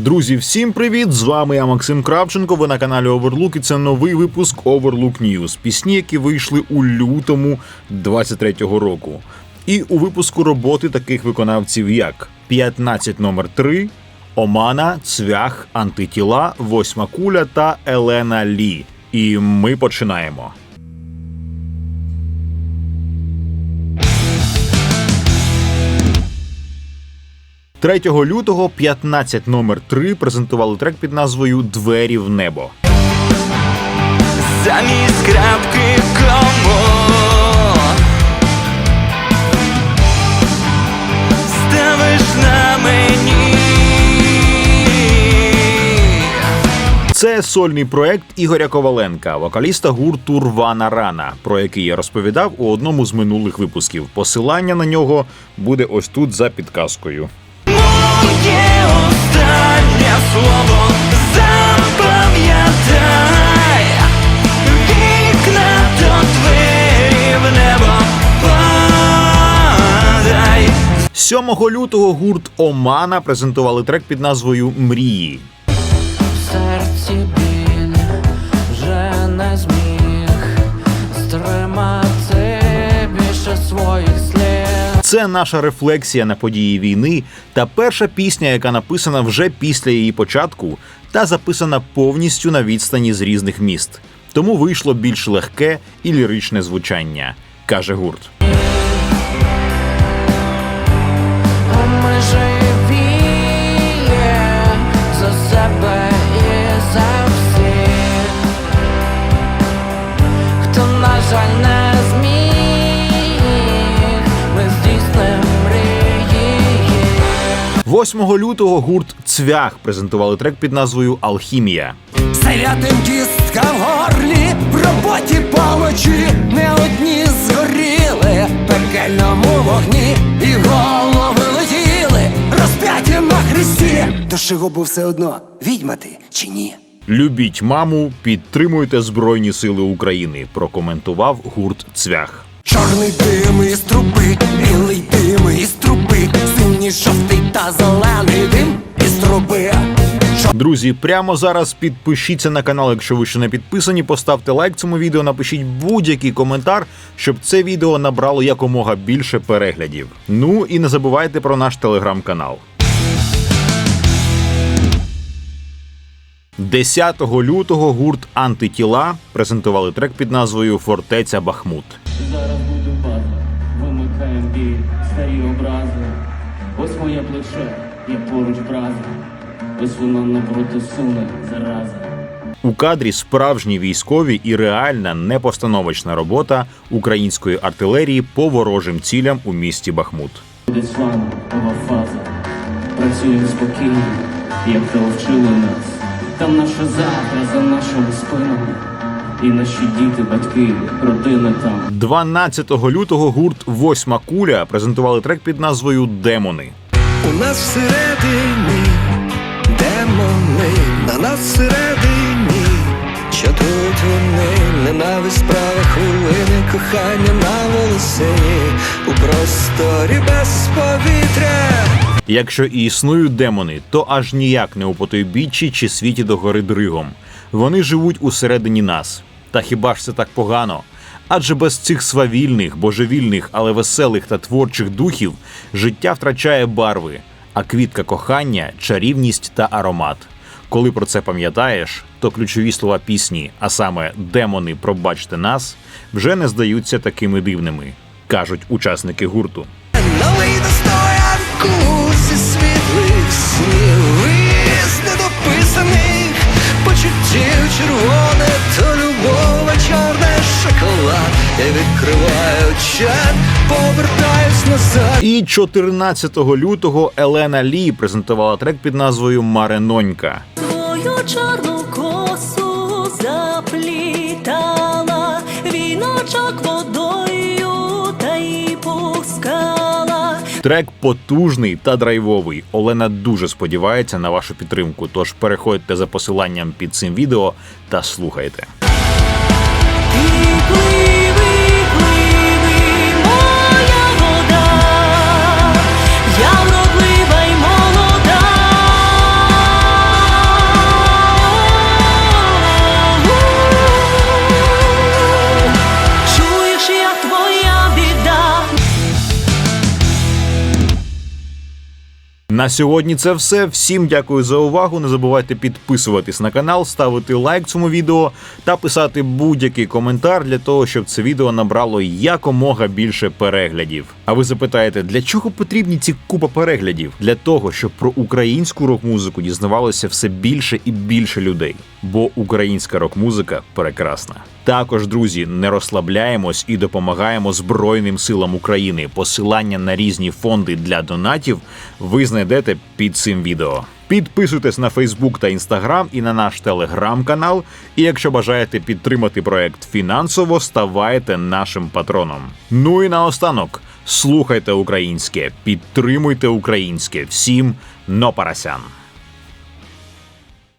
Друзі, всім привіт! З вами я Максим Кравченко. Ви на каналі Overlook і це новий випуск Overlook News. Пісні, які вийшли у лютому 23-го року. І у випуску роботи таких виконавців, як 15 номер 3 Омана, Цвях, Антитіла, Восьма куля та Елена Лі. І ми починаємо. 3 лютого 15 номер 3 презентували трек під назвою Двері в небо. Замість крапки кому Ставиш на мені Це сольний проект Ігоря Коваленка, вокаліста гурту Рвана Рана, про який я розповідав у одному з минулих випусків. Посилання на нього буде ось тут за підказкою. Останнє слово Запам'ятай Вікна до двері в небо Падай 7 лютого гурт Омана презентували трек під назвою Мрії. В серці Це наша рефлексія на події війни та перша пісня, яка написана вже після її початку, та записана повністю на відстані з різних міст. Тому вийшло більш легке і ліричне звучання, каже гурт. 8 лютого гурт Цвях презентували трек під назвою Алхімія. Зарядим кістка в горлі, в роботі помочі, не одні згоріли, пекельному вогні, і голови летіли, розп'яті на хресті. До чого був все одно, відьма ти чи ні? Любіть маму, підтримуйте Збройні Сили України. Прокоментував гурт Цвях. Чорний дим із труби, білий дим із синій, жовтий та зелений дим із труби. Друзі, прямо зараз підпишіться на канал, якщо ви ще не підписані. Поставте лайк цьому відео, напишіть будь-який коментар, щоб це відео набрало якомога більше переглядів. Ну і не забувайте про наш телеграм-канал. 10 лютого гурт Антитіла презентували трек під назвою Фортеця Бахмут. Зараз буду бати, вимикаєм бій, старі образи. Ось моє плече, я поруч браза. Ось воно напроти суне зараза. У кадрі справжні військові і реальна непостановочна робота української артилерії по ворожим цілям у місті Бахмут. Буде слава, нова фаза. Працюємо спокійно, як то вчили нас. Там наше завтра за нашими спинами. І наші діти, батьки, родини там. 12 лютого гурт Восьма куля презентували трек під назвою Демони. У нас всередині демони, на нас всередині чатують вони, ненависть справа хвилини, кохання на волосині, у просторі без повітря. Якщо і існують демони, то аж ніяк не у потойбіччі чи світі до гори дригом. Вони живуть усередині нас. Та хіба ж це так погано? Адже без цих свавільних, божевільних, але веселих та творчих духів життя втрачає барви, а квітка кохання чарівність та аромат. Коли про це пам'ятаєш, то ключові слова пісні, а саме демони, пробачте нас, вже не здаються такими дивними, кажуть учасники гурту. Із недописаних почуттів червоне, то любов, чорне шоколад. Я відкриваю чат, повертаюсь назад. І 14 лютого Елена Лі презентувала трек під назвою Маренонька. Твою чорну косу заплітала, віночок водою та й пускала. Трек потужний та драйвовий. Олена дуже сподівається на вашу підтримку. Тож переходьте за посиланням під цим відео та слухайте. І На сьогодні це все. Всім дякую за увагу. Не забувайте підписуватись на канал, ставити лайк цьому відео та писати будь-який коментар для того, щоб це відео набрало якомога більше переглядів. А ви запитаєте, для чого потрібні ці купа переглядів? Для того, щоб про українську рок-музику дізнавалося все більше і більше людей. Бо українська рок-музика прекрасна. Також, друзі, не розслабляємось і допомагаємо Збройним силам України. Посилання на різні фонди для донатів ви знайдете під цим відео. Підписуйтесь на Фейсбук та Інстаграм і на наш телеграм-канал. І якщо бажаєте підтримати проект фінансово, ставайте нашим патроном. Ну і наостанок, слухайте українське, підтримуйте українське. Всім но парасян.